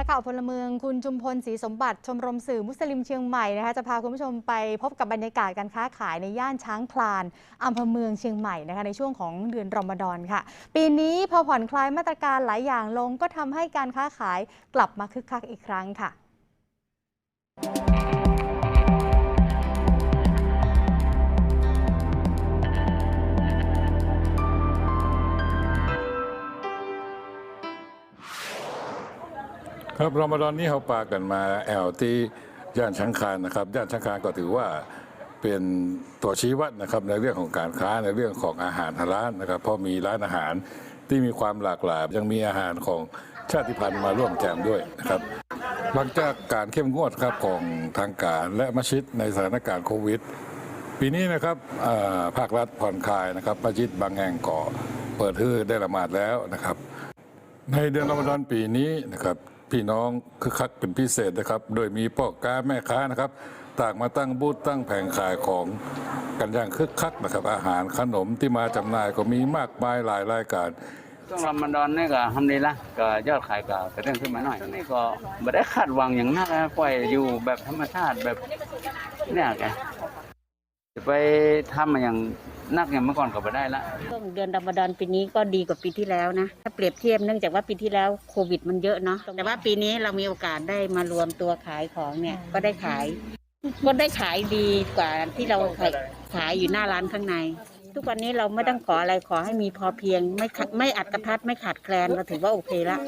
นักข่าวพลเมืองคุณจุมพลศรีสมบัติชมรมสื่อมุสลิมเชียงใหม่นะคะจะพาคุณผู้ชมไปพบกับบรรยากาศการค้าขายในย่านช้างคลานอำเภอเมืองเชียงใหม่นะคะในช่วงของเดือนรอมฎอนค่ะ ปีนี้พอผ่อนคลายมาตรการหลายอย่างลง ก็ทำให้การค้าขายกลับมาคึกคักอีกครั้งค่ะ ครับรอมฎอนนี้เขาปากันมาแอลที่ย่านช้างคานนะครับย่านช้างคานก็ถือว่าเป็นตัวชี้วัดนะครับในเรื่องของการค้าในเรื่องของอาหารฮาลาลนะครับ เพราะมีร้านอาหารที่มีความหลากหลายยังมีอาหารของชาติพันธุ์มาร่วมแจมด้วยนะครับหลังจากการเข้มงวดครับของทางการและมัสยิดในสถานการณ์โควิด ปีนี้นะครับภาครัฐผ่อนคลายนะครับมัสยิดบางแห่งก่อเปิดให้ได้ละหมาดแล้วนะครับ ในเดือนรอมฎอนปีนี้นะครับ พี่น้องคึกคักเป็นพิเศษนะครับ โดยมีพ่อค้าแม่ค้านะครับ ต่างมาตั้งบูธตั้งแผงขายของกันอย่างคึกคักนะครับ อาหารขนมที่มาจำหน่ายก็มีมากมายหลายรายการช่วงรอมฎอนนี่ก็ทำดีละก็ยอดขายก็กระเด้งขึ้นมาหน่อยนี่ก็ไม่ได้คาดหวังอย่างนักนนะปล่อยอยู่แบบธรรมชาติแบบเนี่ยแก ไปทำมาอย่างนักอย่างเมื่อก่อนก็ไม่ได้ละช่วงเดือนรอมฎอนปีนี้ก็ดีกว่าปีที่แล้วนะถ้าเปรียบเทียบเนื่องจากว่าปีที่แล้วโควิด มันเยอะเนาะแต่ว่าปีนี้เรามีโอกาสได้มารวมตัวขายของเนี่ยก็ได้ขายก็ได้ขายดีกว่าที่เราขายขายอยู่หน้าร้านข้างใน ทุกวันนี้เราไม่ต้องขออะไรขอให้มีพอเพียง ไม่ขัดไม่อัดกระทัดไม่ขาดแคลนเราถือว่าโอเคละ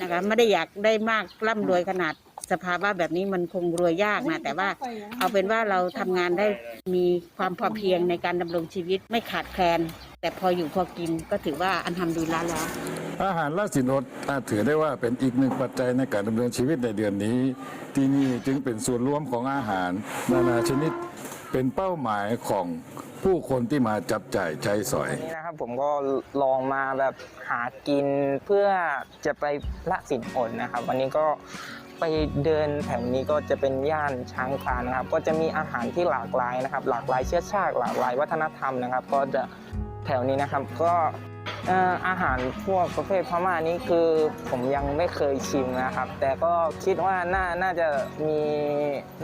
นะคะไม่ได้อยากได้มากร่ำรวยขนาด สภาวะแบบนี้มันคงรวยยากนะแต่ว่าเอาเป็นว่าเราทำงานได้มีความพอเพียงในการดำรงชีวิตไม่ขาดแคลน แต่พออยู่พอกินก็ถือว่าอันทำดีแล้วแล้ว อาหารและสินอดอาจถือได้ว่าเป็นอีกหนึ่งปัจจัยในการดำเนินชีวิตในเดือนนี้ ที่นี่จึงเป็นส่วนรวมของอาหาร นานาชนิดเป็นเป้าหมายของผู้คนที่มาจับจ่ายใช้สอยวันนี้นะครับผมก็ลองมาแบบหากินเพื่อจะไปละสินอดนะครับ วันนี้ก็ ไปเดินแถวนี้ก็จะเป็นย่านช้างคลานนะครับ ก็จะมีอาหารที่หลากหลายนะครับ หลากหลายเชื้อชาติหลากหลายวัฒนธรรมนะครับ ก็จะแถวนี้นะครับก็ อาหารพวกประเภทพม่านี้คือผมยังไม่เคยชิมนะครับ แต่ก็คิดว่าน่าน่าจะมี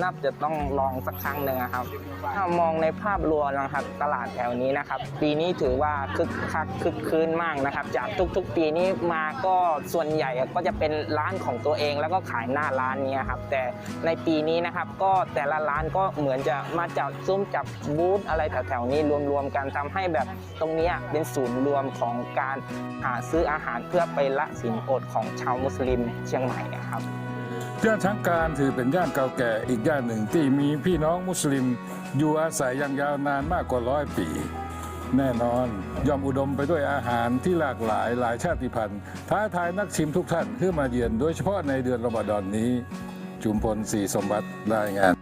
น่าจะต้องลองสักครั้งหนึ่งนะครับ ถ้ามองในภาพรวมนะครับตลาดแถวนี้นะครับ ปีนี้ถือว่าคึกคักคึกคืนมากนะครับ จากทุกๆ ปีนี้มาก็ส่วนใหญ่ก็จะเป็นร้านของตัวเอง แล้วก็ขายหน้าร้านนี้ครับ แต่ในปีนี้นะครับก็แต่ละร้านก็เหมือนจะมาจับซุ้มจับบูธอะไรแถวๆนี้รวมๆกันทำให้แบบตรงนี้เป็นศูนย์รวมของการหาซื้ออาหารเพื่อไปละสินอดของชาวมุสลิมเชียงใหม่นะครับย่านช้างการถือเป็นย่านเก่าแก่อีกย่านหนึ่งที่มีพี่น้องมุสลิม อยู่อาศัยอย่างยาวนานมากกว่าร้อยปีแน่นอนย่อมอุดมไปด้วยอาหารที่หลากหลายหลายชาติพันธุ์ ท้าทายนักชิมทุกท่านขึ้นมาเยือนโดยเฉพาะในเดือนรอมฎอนนี้ จุมพลศรีสมบัติรายงาน